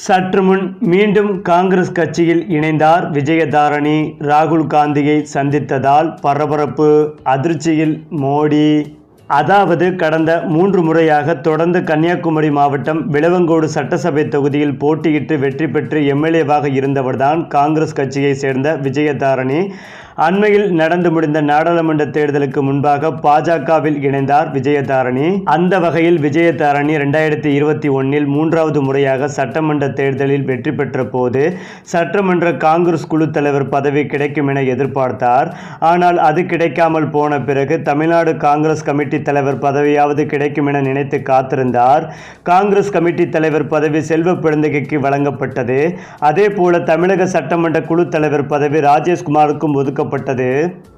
சற்று முன் மீண்டும் காங்கிரஸ் கட்சியில் இணைந்தார் விஜயதாரணி. ராகுல் காந்தியை சந்தித்ததால் பரபரப்பு அதிர்ச்சியில் மோடி. அதாவது கடந்த மூன்று முறையாக தொடர்ந்து கன்னியாகுமரி மாவட்டம் விளவங்கோடு சட்டசபை தொகுதியில் போட்டியிட்டு வெற்றி பெற்று எம்எல்ஏவாக இருந்தவர்தான் காங்கிரஸ் கட்சியை சேர்ந்த விஜயதாரணி. அண்மையில் நடந்து முடிந்த நாடாளுமன்ற தேர்தலுக்கு முன்பாக பாஜகவில் இணைந்தார் விஜயதாரணி. அந்த வகையில் விஜயதாரணி ரெண்டாயிரத்தி இருபத்தி ஒன்னில் மூன்றாவது முறையாக சட்டமன்ற தேர்தலில் வெற்றி பெற்ற போது சட்டமன்ற காங்கிரஸ் குழு தலைவர் பதவி கிடைக்கும் என எதிர்பார்த்தார். ஆனால் அது கிடைக்காமல் போன பிறகு தமிழ்நாடு காங்கிரஸ் கமிட்டி தலைவர் பதவியாவது கிடைக்கும் என நினைத்து காத்திருந்தார். காங்கிரஸ் கமிட்டி தலைவர் பதவி செல்வ பிறந்தகைக்கு வழங்கப்பட்டது. அதே போல தமிழக சட்டமன்ற குழு தலைவர் பதவி ராஜேஷ்குமாருக்கும் ஒதுக்கப்பட்டது.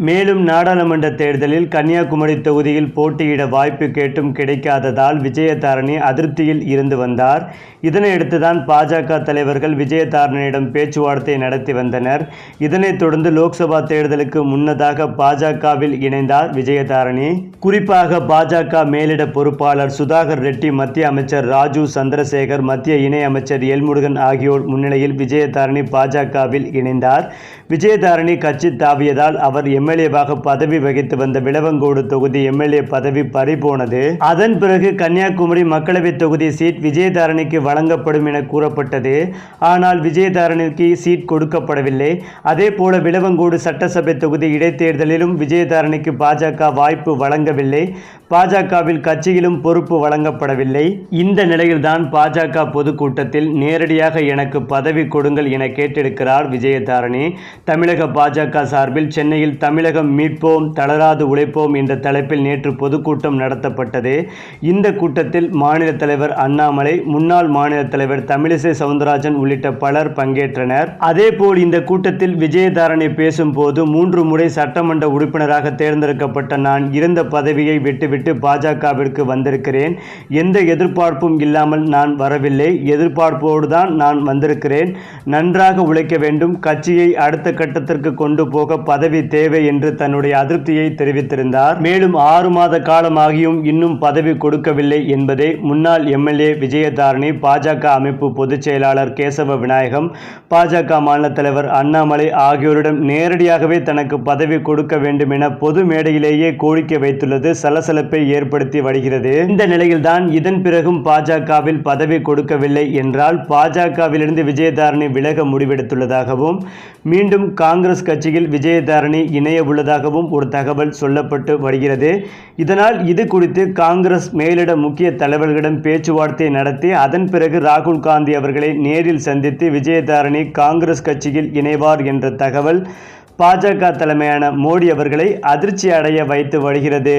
மேலும் நாடாளுமன்ற தேர்தலில் கன்னியாகுமரி தொகுதியில் போட்டியிட வாய்ப்பு கேட்டும் கிடைக்காததால் விஜயதாரணி அதிருப்தியில் இருந்து வந்தார். இதனையடுத்துதான் பாஜக தலைவர்கள் விஜயதாரணியிடம் பேச்சுவார்த்தை நடத்தி வந்தனர். இதனைத் தொடர்ந்து லோக்சபா தேர்தலுக்கு முன்னதாக பாஜகவில் இணைந்தார் விஜயதாரணி. குறிப்பாக பாஜக மேலிட பொறுப்பாளர் சுதாகர் ரெட்டி மத்திய அமைச்சர் ராஜு சந்திரசேகர் மத்திய இணை அமைச்சர் எல்முருகன் ஆகியோர் முன்னிலையில் விஜயதாரணி பாஜகவில் இணைந்தார். விஜயதாரணி கட்சி தாவியதால் அவர் எம்எல்ஏவாக பதவி வகித்து வந்த விளவங்கோடு தொகுதி எம்எல்ஏ பதவி பறிபோனது. அதன் பிறகு கன்னியாகுமரி மக்களவை தொகுதி சீட் விஜயதாரணிக்கு வழங்கப்படும் என கூறப்பட்டது. ஆனால் விஜயதாரணிக்கு சீட் கொடுக்கப்படவில்லை. அதே போல விளவங்கோடு சட்டசபை தொகுதி இடைத்தேர்தலிலும் விஜயதாரணிக்கு பாஜக வாய்ப்பு வழங்கவில்லை. பாஜகவில் கட்சியிலும் பொறுப்பு வழங்கப்படவில்லை. இந்த நிலையில்தான் பாஜக பொதுக்கூட்டத்தில் நேரடியாக எனக்கு பதவி கொடுங்கள் என கேட்டிருக்கிறார் விஜயதாரணி. தமிழக பாஜக சார்பில் சென்னையில் தமிழகம் மீட்போம் தளராது உழைப்போம் என்ற தலைப்பில் நேற்று பொதுக்கூட்டம் நடத்தப்பட்டது. இந்த கூட்டத்தில் மாநில தலைவர் அண்ணாமலை முன்னாள் மாநில தலைவர் தமிழிசை சவுந்தரராஜன் உள்ளிட்ட பலர் பங்கேற்றனர். அதேபோல் இந்த கூட்டத்தில் விஜயதாரணி பேசும்போது மூன்று முறை சட்டமன்ற உறுப்பினராக தேர்ந்தெடுக்கப்பட்ட நான் இருந்த பதவியை விட்டுவிட்டு விட்டு பாஜகவிற்கு வந்திருக்கிறேன். எந்த எதிர்பார்ப்பும் இல்லாமல் நான் வரவில்லை. எதிர்பார்ப்போடு தான் நான் வந்திருக்கிறேன். நன்றாக உழைக்க வேண்டும். கட்சியை அடுத்த கட்டத்திற்கு கொண்டு போக பதவி தேவை என்று தன்னுடைய அதிருப்தியை தெரிவித்திருந்தார். மேலும் ஆறு மாத காலமாகியும் இன்னும் பதவி கொடுக்கவில்லை என்பதை முன்னாள் எம்எல்ஏ விஜயதாரணி பாஜக அமைப்பு பொதுச் செயலாளர் கேசவ விநாயகம் பாஜக மாநில தலைவர் அண்ணாமலை ஆகியோரிடம் நேரடியாகவே தனக்கு பதவி கொடுக்க வேண்டும் என பொது மேடையிலேயே கோரிக்கை வைத்துள்ளது. சலசல பரபரப்பை ஏற்படுத்தி வருகிறது. இந்த நிலையில்தான் இதன் பிறகும் பாஜகவில் பதவி கொடுக்கவில்லை என்றால் பாஜகவிலிருந்து விஜயதாரணி விலக முடிவெடுத்துள்ளதாகவும் மீண்டும் காங்கிரஸ் கட்சியில் விஜயதாரணி இணைய உள்ளதாகவும் ஒரு தகவல் சொல்லப்பட்டு வருகிறது. இதனால் இது குறித்து காங்கிரஸ் மேலிட முக்கிய தலைவர்களிடம் பேச்சுவார்த்தை நடத்தி அதன் பிறகு ராகுல் காந்தி அவர்களை நேரில் சந்தித்து விஜயதாரணி காங்கிரஸ் கட்சியில் இணைவார் என்ற தகவல் பாஜக தலைமையான மோடி அவர்களை அதிர்ச்சி அடைய வைத்து வருகிறது.